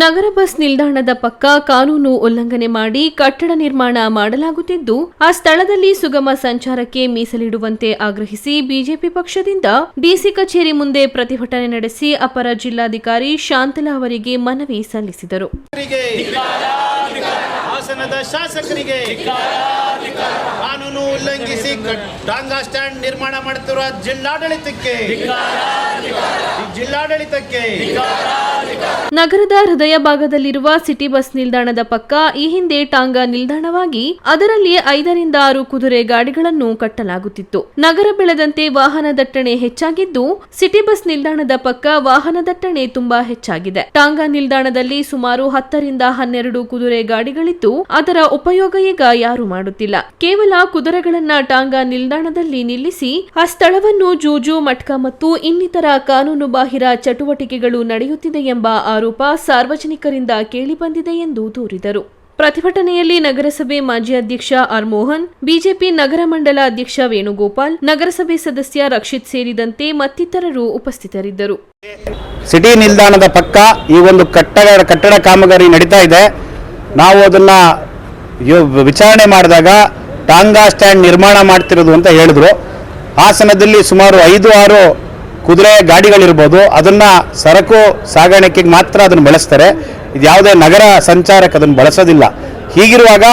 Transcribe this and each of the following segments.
ನಗರ bus ನಿಲ್ದಾಣದ ಪಕ್ಕ ಕಾನೂನು ಉಲ್ಲಂಘನೆ ಮಾಡಿ ಕಟ್ಟಡ ನಿರ್ಮಾಣ ಮಾಡಲಾಗುತ್ತಿದ್ದು ಆ ಸ್ಥಳದಲ್ಲಿ ಸುಗಮ ಸಂಚಾರಕ್ಕೆ ಮೀಸಲಿಡುವಂತೆ ಆಗ್ರಹಿಸಿ ಬಿಜೆಪಿ ಪಕ್ಷದಿಂದ ಡಿಸಿ ಕಚೇರಿ ಮುಂದೆ ಪ್ರತಿಭಟನೆ ನಡೆಸಿ ಅಪರ ಜಿಲ್ಲಾಧಿಕಾರಿ ಶಾಂತಲಾ ಅವರಿಗೆ ಮನವಿ ಸಲ್ಲಿಸಿದರು. ಶಾಸಕರಿಗೆ ಹಾಸನದ ಶಾಸಕರಿಗೆ ಕಾನೂನು ಉಲ್ಲಂಘಿಸಿ ಟಾಂಗಾ ಸ್ಟ್ಯಾಂಡ್ ನಿರ್ಮಾಣ ಮಾಡುತ್ತಿರುವ ಜಿಲ್ಲಾಡಳಿತಕ್ಕೆ ಜಿಲ್ಲಾಡಳಿತಕ್ಕೆ. ನಗರದ ಹೃದಯ ಭಾಗದಲ್ಲಿರುವ ಸಿಟಿ ಬಸ್ ನಿಲ್ದಾಣದ ಪಕ್ಕ ಈ ಹಿಂದೆ ಟಾಂಗಾ ನಿಲ್ದಾಣವಾಗಿ ಅದರಲ್ಲಿ ಐದರಿಂದ ಆರು ಕುದುರೆ ಗಾಡಿಗಳನ್ನು ಕಟ್ಟಲಾಗುತ್ತಿತ್ತು. ನಗರ ಬೆಳೆದಂತೆ ವಾಹನ ದಟ್ಟಣೆ ಹೆಚ್ಚಾಗಿದ್ದು, ಸಿಟಿ ಬಸ್ ನಿಲ್ದಾಣದ ಪಕ್ಕ ವಾಹನ ದಟ್ಟಣೆ ತುಂಬಾ ಹೆಚ್ಚಾಗಿದೆ. ಟಾಂಗಾ ನಿಲ್ದಾಣದಲ್ಲಿ ಸುಮಾರು ಹತ್ತರಿಂದ ಹನ್ನೆರಡು ಕುದುರೆ ಗಾಡಿಗಳಿದ್ದು, ಅದರ ಉಪಯೋಗ ಈಗ ಯಾರು ಮಾಡುತ್ತಿಲ್ಲ. ಕೇವಲ ಕುದುರೆಗಳನ್ನ ಟಾಂಗಾ ನಿಲ್ದಾಣದಲ್ಲಿ ನಿಲ್ಲಿಸಿ, ಆ ಸ್ಥಳವನ್ನು ಜೂಜು, ಮಟ್ಕ ಮತ್ತು ಇನ್ನಿತರ ಕಾನೂನು ಬಾಹಿರ ಚಟುವಟಿಕೆಗಳು ನಡೆಯುತ್ತಿದೆ ಎಂಬ ಆರೋಪ ಸಾರ್ವಜನಿಕರಿಂದ ಕೇಳಿಬಂದಿದೆ ಎಂದು ದೂರಿದರು. ಪ್ರತಿಭಟನೆಯಲ್ಲಿ ನಗರಸಭೆ ಮಾಜಿ ಅಧ್ಯಕ್ಷ ಆರ್ ಮೋಹನ್ ಬಿಜೆಪಿ ನಗರ ಮಂಡಲ ಅಧ್ಯಕ್ಷ ವೇಣುಗೋಪಾಲ್, ನಗರಸಭೆ ಸದಸ್ಯ ರಕ್ಷಿತ್ ಸೇರಿದಂತೆ ಮತ್ತಿತರರು ಉಪಸ್ಥಿತರಿದ್ದರು. ಸಿಟಿ ನಿಲ್ದಾಣದ ಪಕ್ಕ ಈ ಒಂದು ಕಟ್ಟಡ ಕಟ್ಟಡ ಕಾಮಗಾರಿ ನಡೀತಾ ಇದೆ. ನಾವು ಅದನ್ನ ವಿಚಾರಣೆ ಮಾಡಿದಾಗ ಟಾಂಗಾ ಸ್ಟ್ಯಾಂಡ್ ನಿರ್ಮಾಣ ಮಾಡ್ತಿರೋದು ಅಂತ ಹೇಳಿದ್ರು. ಹಾಸನದಲ್ಲಿ ಸುಮಾರು ಐದು, ಆರು ಕುದುರೆ ಗಾಡಿಗಳಿರ್ಬೋದು ಅದನ್ನ ಸರಕು ಸಾಗಾಣಿಕೆಗೆ ಮಾತ್ರ ಅದನ್ನು ಬಳಸ್ತಾರೆ. ಇದು ಯಾವುದೇ ನಗರ ಸಂಚಾರಕ್ಕೆ ಅದನ್ನು ಬಳಸೋದಿಲ್ಲ. ಹೀಗಿರುವಾಗ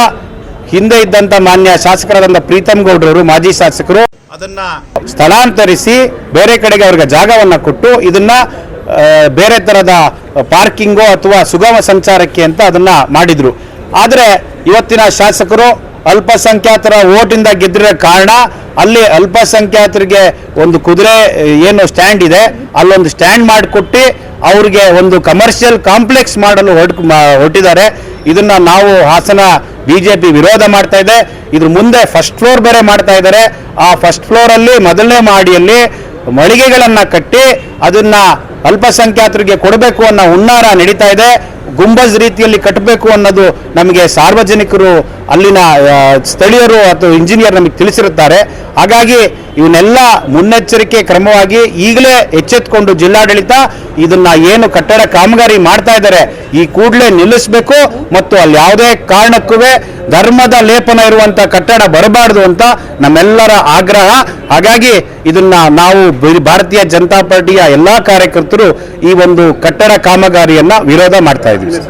ಹಿಂದೆ ಇದ್ದಂಥ ಮಾನ್ಯ ಶಾಸಕರಾದಂಥ ಪ್ರೀತಮ್ ಗೌಡ್ರವರು ಮಾಜಿ ಶಾಸಕರು ಅದನ್ನ ಸ್ಥಳಾಂತರಿಸಿ ಬೇರೆ ಕಡೆಗೆ ಅವ್ರಿಗೆ ಜಾಗವನ್ನು ಕೊಟ್ಟು ಇದನ್ನ ಬೇರೆ ಥರದ ಪಾರ್ಕಿಂಗು ಅಥವಾ ಸುಗಮ ಸಂಚಾರಕ್ಕೆ ಅಂತ ಅದನ್ನ ಮಾಡಿದ್ರು. ಆದರೆ ಇವತ್ತಿನ ಶಾಸಕರು ಅಲ್ಪಸಂಖ್ಯಾತರ ಓಟಿಂದ ಗೆದ್ದಿರೋ ಕಾರಣ ಅಲ್ಲಿ ಅಲ್ಪಸಂಖ್ಯಾತರಿಗೆ ಒಂದು ಕುದುರೆ ಏನು ಸ್ಟ್ಯಾಂಡ್ ಇದೆ. ಅಲ್ಲೊಂದು ಸ್ಟ್ಯಾಂಡ್ ಮಾಡಿಕೊಟ್ಟು ಅವ್ರಿಗೆ ಒಂದು ಕಮರ್ಷಿಯಲ್ ಕಾಂಪ್ಲೆಕ್ಸ್ ಮಾಡಲು ಹೊರಟು ಹೊಟ್ಟಿದ್ದಾರೆ ಇದನ್ನ ನಾವು ಹಾಸನ ಬಿಜೆಪಿ ವಿರೋಧ ಮಾಡ್ತಾ ಇದೆ. ಇದ್ರ ಮುಂದೆ ಫಸ್ಟ್ ಫ್ಲೋರ್ ಬೇರೆ ಮಾಡ್ತಾ ಇದ್ದಾರೆ. ಆ ಫಸ್ಟ್ ಫ್ಲೋರ್ ಅಲ್ಲಿ ಮೊದಲನೇ ಮಾಡಿಯಲ್ಲಿ ಮಳಿಗೆಗಳನ್ನು ಕಟ್ಟಿ ಅದನ್ನ ಅಲ್ಪಸಂಖ್ಯಾತರಿಗೆ ಕೊಡಬೇಕು ಅನ್ನೋ ಹುನ್ನಾರ ನಡೀತಾ ಇದೆ. ಗುಂಬಜ್ ರೀತಿಯಲ್ಲಿ ಕಟ್ಟಬೇಕು ಅನ್ನೋದು ನಮಗೆ ಸಾರ್ವಜನಿಕರು ಅಲ್ಲಿನ ಸ್ಥಳೀಯರು ಅಥವಾ ಇಂಜಿನಿಯರ್ ನಮಗೆ ತಿಳಿಸಿರುತ್ತಾರೆ. ಹಾಗಾಗಿ ಇವನ್ನೆಲ್ಲ ಮುನ್ನೆಚ್ಚರಿಕೆ ಕ್ರಮವಾಗಿ ಈಗಲೇ ಎಚ್ಚೆತ್ಕೊಂಡು ಜಿಲ್ಲಾಡಳಿತ ಇದನ್ನ ಏನು ಕಟ್ಟಡ ಕಾಮಗಾರಿ ಮಾಡ್ತಾ ಇದ್ದಾರೆ ಈ ಕೂಡಲೇ ನಿಲ್ಲಿಸಬೇಕು ಮತ್ತು ಅಲ್ಲಿ ಯಾವುದೇ ಕಾರಣಕ್ಕೂ ಧರ್ಮದ ಲೇಪನ ಇರುವಂತ ಕಟ್ಟಡ ಬರಬಾರದು ಅಂತ ನಮ್ಮೆಲ್ಲರ ಆಗ್ರಹ. ಹಾಗಾಗಿ ಇದನ್ನ ನಾವು ಭಾರತೀಯ ಜನತಾ ಪಾರ್ಟಿಯ ಎಲ್ಲಾ ಕಾರ್ಯಕರ್ತರು ಈ ಒಂದು ಕಟ್ಟಡ ಕಾಮಗಾರಿಯನ್ನ ವಿರೋಧ ಮಾಡ್ತಾ ಇದ್ದೀವಿ